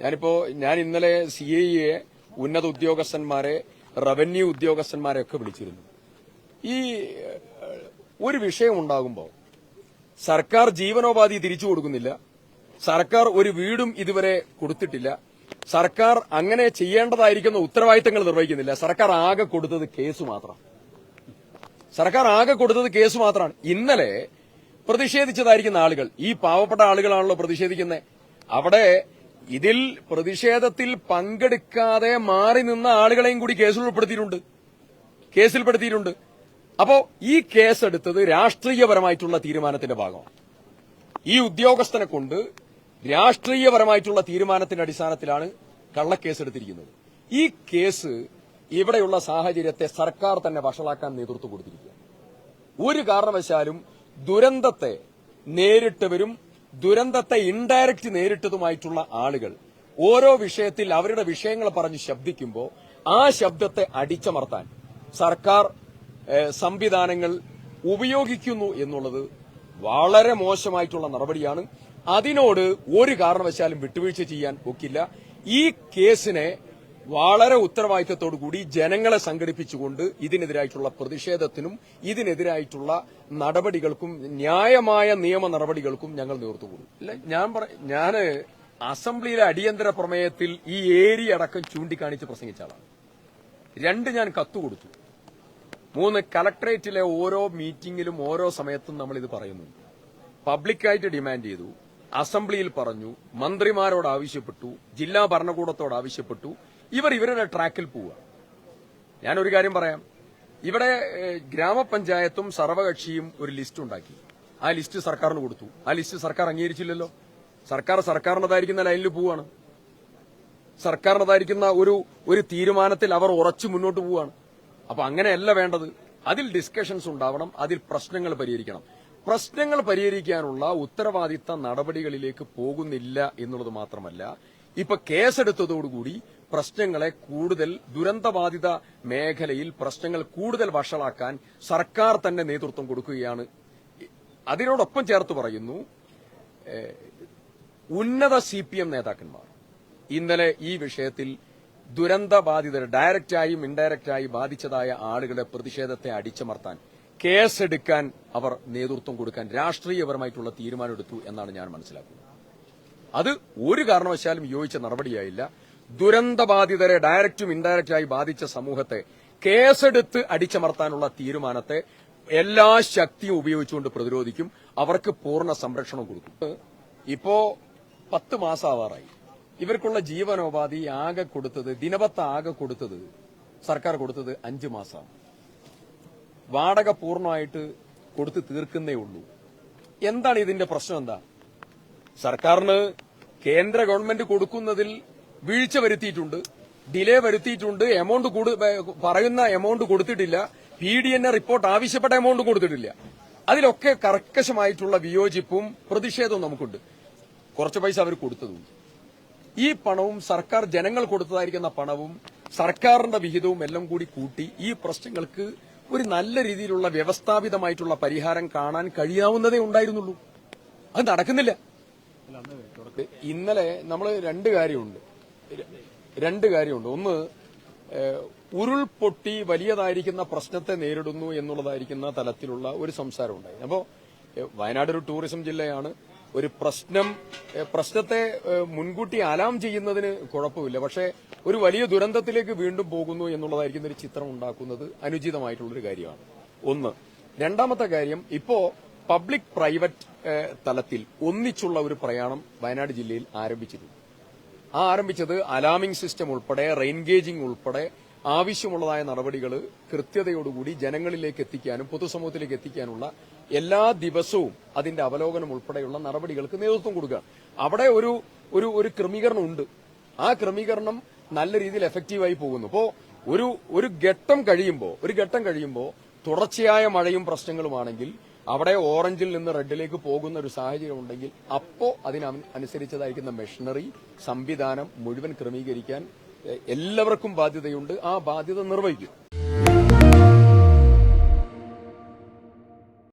ഞാനിപ്പോ ഞാൻ ഇന്നലെ സി എ ഉന്നത ഉദ്യോഗസ്ഥന്മാരെ റവന്യൂ ഉദ്യോഗസ്ഥന്മാരെ ഒക്കെ വിളിച്ചിരുന്നു. ഈ ഒരു വിഷയം ഉണ്ടാകുമ്പോൾ സർക്കാർ ജീവനോപാധി തിരിച്ചു കൊടുക്കുന്നില്ല. സർക്കാർ ഒരു വീടും ഇതുവരെ കൊടുത്തിട്ടില്ല. സർക്കാർ അങ്ങനെ ചെയ്യേണ്ടതായിരിക്കുന്ന ഉത്തരവാദിത്തങ്ങൾ നിർവഹിക്കുന്നില്ല. സർക്കാർ ആകെ കൊടുത്തത് കേസ് മാത്രം. സർക്കാർ ആകെ കൊടുത്തത് കേസ് മാത്രമാണ്. ഇന്നലെ പ്രതിഷേധിച്ചതായിരിക്കുന്ന ആളുകൾ ഈ പാവപ്പെട്ട ആളുകളാണല്ലോ പ്രതിഷേധിക്കുന്നത് അവിടെ ഇതിൽ പ്രതിഷേധത്തിൽ പങ്കെടുക്കാതെ മാറി നിന്ന ആളുകളെയും കൂടി കേസിൽ ഉൾപ്പെടുത്തിയിട്ടുണ്ട്. കേസിൽപ്പെടുത്തിയിട്ടുണ്ട്. അപ്പോ ഈ കേസെടുത്തത് രാഷ്ട്രീയപരമായിട്ടുള്ള തീരുമാനത്തിന്റെ ഭാഗമാണ്. ഈ ഉദ്യോഗസ്ഥനെ കൊണ്ട് രാഷ്ട്രീയപരമായിട്ടുള്ള തീരുമാനത്തിന്റെ അടിസ്ഥാനത്തിലാണ് കള്ളക്കേസെടുത്തിരിക്കുന്നത്. ഈ കേസ് ഇവിടെയുള്ള സാഹചര്യത്തെ സർക്കാർ തന്നെ വഷളാക്കാൻ നേതൃത്വം കൊടുത്തിരിക്കുക ഒരു കാരണവശാലും ദുരന്തത്തെ നേരിട്ടവരും ദുരന്തത്തെ ഇൻഡയറക്റ്റ് നേരിട്ടതുമായിട്ടുള്ള ആളുകൾ ഓരോ വിഷയത്തിൽ അവരുടെ വിഷയങ്ങൾ പറഞ്ഞ് ശബ്ദിക്കുമ്പോൾ ആ ശബ്ദത്തെ അടിച്ചമർത്താൻ സർക്കാർ സംവിധാനങ്ങൾ ഉപയോഗിക്കുന്നു എന്നുള്ളത് വളരെ മോശമായിട്ടുള്ള നടപടിയാണ്. അതിനോട് ഒരു കാരണവശാലും വിട്ടുവീഴ്ച ചെയ്യാൻ ഒക്കില്ല. ഈ കേസിനെ വളരെ ഉത്തരവാദിത്തത്തോടു കൂടി ജനങ്ങളെ സംഘടിപ്പിച്ചുകൊണ്ട് ഇതിനെതിരായിട്ടുള്ള പ്രതിഷേധത്തിനും ഇതിനെതിരായിട്ടുള്ള നടപടികൾക്കും ന്യായമായ നിയമ നടപടികൾക്കും ഞങ്ങൾ നേതൃത്വം കൊടുക്കും. ഞാൻ പറ ഞാൻ അസംബ്ലിയിലെ അടിയന്തര പ്രമേയത്തിൽ ഈ ഏരിയ അടക്കം ചൂണ്ടിക്കാണിച്ച് പ്രസംഗിച്ച ആളാണ്. രണ്ട് ഞാൻ കത്തുകൊടുത്തു മൂന്ന് കലക്ടറേറ്റിലെ ഓരോ മീറ്റിംഗിലും ഓരോ സമയത്തും നമ്മൾ ഇത് പറയുന്നു. പബ്ലിക്കായിട്ട് ഡിമാൻഡ് ചെയ്തു. അസംബ്ലിയിൽ പറഞ്ഞു. മന്ത്രിമാരോട് ആവശ്യപ്പെട്ടു. ജില്ലാ ഭരണകൂടത്തോട് ആവശ്യപ്പെട്ടു. ഇവർ ഇവരുടെ ട്രാക്കിൽ പോവുക. ഞാനൊരു കാര്യം പറയാം. ഇവിടെ ഗ്രാമപഞ്ചായത്തും സർവകക്ഷിയും ഒരു ലിസ്റ്റ് ഉണ്ടാക്കി. ആ ലിസ്റ്റ് സർക്കാരിന് കൊടുത്തു. ആ ലിസ്റ്റ് സർക്കാർ അംഗീകരിച്ചില്ലല്ലോ. സർക്കാർ സർക്കാരിനതായിരിക്കുന്ന ലൈനിൽ പോവാണ് സർക്കാരിനതായിരിക്കുന്ന ഒരു ഒരു തീരുമാനത്തിൽ അവർ ഉറച്ചു മുന്നോട്ട് പോവുകയാണ്. അപ്പൊ അങ്ങനെയല്ല വേണ്ടത്. അതിൽ ഡിസ്കഷൻസ് ഉണ്ടാവണം. അതിൽ പ്രശ്നങ്ങൾ പരിഹരിക്കണം. പ്രശ്നങ്ങൾ പരിഹരിക്കാനുള്ള ഉത്തരവാദിത്ത നടപടികളിലേക്ക് പോകുന്നില്ല എന്നുള്ളത് മാത്രമല്ല ഇപ്പൊ കേസെടുത്തതോടുകൂടി പ്രശ്നങ്ങളെ കൂടുതൽ ദുരന്തബാധിത മേഖലയിൽ പ്രശ്നങ്ങൾ കൂടുതൽ വഷളാക്കാൻ സർക്കാർ തന്നെ നേതൃത്വം കൊടുക്കുകയാണ്. അതിനോടൊപ്പം ചേർത്ത് പറയുന്നു ഉന്നത സി പി എം നേതാക്കന്മാർ. ഇന്നലെ ഈ വിഷയത്തിൽ ദുരന്തബാധിതർ ഡയറക്റ്റായും ഇൻഡയറക്റ്റായി ബാധിച്ചതായ ആളുകളുടെ പ്രതിഷേധത്തെ അടിച്ചമർത്താൻ കേസെടുക്കാൻ അവർ നേതൃത്വം കൊടുക്കാൻ രാഷ്ട്രീയപരമായിട്ടുള്ള തീരുമാനമെടുത്തു എന്നാണ് ഞാൻ മനസ്സിലാക്കുന്നത്. അത് ഒരു കാരണവശാലും യോജിച്ച നടപടിയായില്ല. ദുരന്തബാധിതരെ ഡയറക്റ്റും ഇൻഡയറക്റ്റായി ബാധിച്ച സമൂഹത്തെ കേസെടുത്ത് അടിച്ചമർത്താനുള്ള തീരുമാനത്തെ എല്ലാ ശക്തിയും ഉപയോഗിച്ചുകൊണ്ട് പ്രതിരോധിക്കും. അവർക്ക് പൂർണ സംരക്ഷണം കൊടുക്കും. ഇപ്പോ പത്ത് മാസാവാറായി. ഇവർക്കുള്ള ജീവനോപാധി ആകെ കൊടുത്തത് ദിനപത്ത് ആകെ കൊടുത്തത് സർക്കാർ കൊടുത്തത് അഞ്ചു മാസം വാടക പൂർണമായിട്ട് കൊടുത്ത് തീർക്കുന്നേ ഉള്ളൂ. എന്താണ് ഇതിന്റെ പ്രശ്നം എന്താ? സർക്കാരിന് കേന്ദ്ര ഗവൺമെന്റ് കൊടുക്കുന്നതിൽ വീഴ്ച വരുത്തിയിട്ടുണ്ട് ഡിലേ വരുത്തിയിട്ടുണ്ട് എമൗണ്ട് പറയുന്ന എമൗണ്ട് കൊടുത്തിട്ടില്ല പി ഡി എൻ റിപ്പോർട്ട് ആവശ്യപ്പെട്ട എമൗണ്ട് കൊടുത്തിട്ടില്ല. അതിലൊക്കെ കർക്കശമായിട്ടുള്ള വിയോജിപ്പും പ്രതിഷേധവും നമുക്കുണ്ട്. കുറച്ച് പൈസ അവർ കൊടുത്തതുണ്ട്. ഈ പണവും സർക്കാർ ജനങ്ങൾ കൊടുത്തതായിരിക്കുന്ന പണവും സർക്കാരിന്റെ വിഹിതവും എല്ലാം കൂടി കൂട്ടി ഈ പ്രശ്നങ്ങൾക്ക് ഒരു നല്ല രീതിയിലുള്ള വ്യവസ്ഥാപിതമായിട്ടുള്ള പരിഹാരം കാണാൻ കഴിയാവുന്നതേ ഉണ്ടായിരുന്നുള്ളൂ. അത് നടക്കുന്നില്ല. ഇന്നലെ നമ്മൾ രണ്ട് കാര്യമുണ്ട്. രണ്ട് കാര്യമുണ്ട്. ഒന്ന് ഉരുൾപൊട്ടി വലിയതായിരിക്കുന്ന പ്രശ്നത്തെ നേരിടുന്നു എന്നുള്ളതായിരിക്കുന്ന തലത്തിലുള്ള ഒരു സംസാരം ഉണ്ടായി അപ്പോ വയനാട് ഒരു ടൂറിസം ജില്ലയാണ്. ഒരു പ്രശ്നം പ്രശ്നത്തെ മുൻകൂട്ടി അലാം ചെയ്യുന്നതിന് കുഴപ്പമില്ല. പക്ഷേ ഒരു വലിയ ദുരന്തത്തിലേക്ക് വീണ്ടും പോകുന്നു എന്നുള്ളതായിരിക്കുന്ന ഒരു ചിത്രം ഉണ്ടാക്കുന്നത് അനുചിതമായിട്ടുള്ളൊരു കാര്യമാണ്. ഒന്ന്. രണ്ടാമത്തെ കാര്യം ഇപ്പോ പബ്ലിക് പ്രൈവറ്റ് തലത്തിൽ ഒന്നിച്ചുള്ള ഒരു പ്രയാണം വയനാട് ജില്ലയിൽ ആരംഭിച്ചിരുന്നു ആ ആരംഭിച്ചത് അലാമിംഗ് സിസ്റ്റം ഉൾപ്പെടെ റെയിൻഗേജിംഗ് ഉൾപ്പെടെ ആവശ്യമുള്ളതായ നടപടികൾ കൃത്യതയോടുകൂടി ജനങ്ങളിലേക്ക് എത്തിക്കാനും പൊതുസമൂഹത്തിലേക്ക് എത്തിക്കാനുള്ള എല്ലാ ദിവസവും അതിന്റെ അവലോകനം ഉൾപ്പെടെയുള്ള നടപടികൾക്ക് നേതൃത്വം കൊടുക്കുക. അവിടെ ഒരു ഒരു ഒരു ക്രമീകരണം ഉണ്ട്. ആ ക്രമീകരണം നല്ല രീതിയിൽ എഫക്റ്റീവായി പോകുന്നു. അപ്പോ ഒരു ഒരു ഘട്ടം കഴിയുമ്പോൾ ഒരു ഘട്ടം കഴിയുമ്പോൾ തുടർച്ചയായ മഴയും പ്രശ്നങ്ങളുമാണെങ്കിൽ അവിടെ ഓറഞ്ചിൽ നിന്ന് റെഡിലേക്ക് പോകുന്ന ഒരു സാഹചര്യം ഉണ്ടെങ്കിൽ അപ്പോ അതിന് അനുസരിച്ചതായിരിക്കുന്ന മെഷീനറി സംവിധാനം മുഴുവൻ ക്രമീകരിക്കാൻ എല്ലാവർക്കും ബാധ്യതയുണ്ട്. ആ ബാധ്യത നിർവഹിക്കും.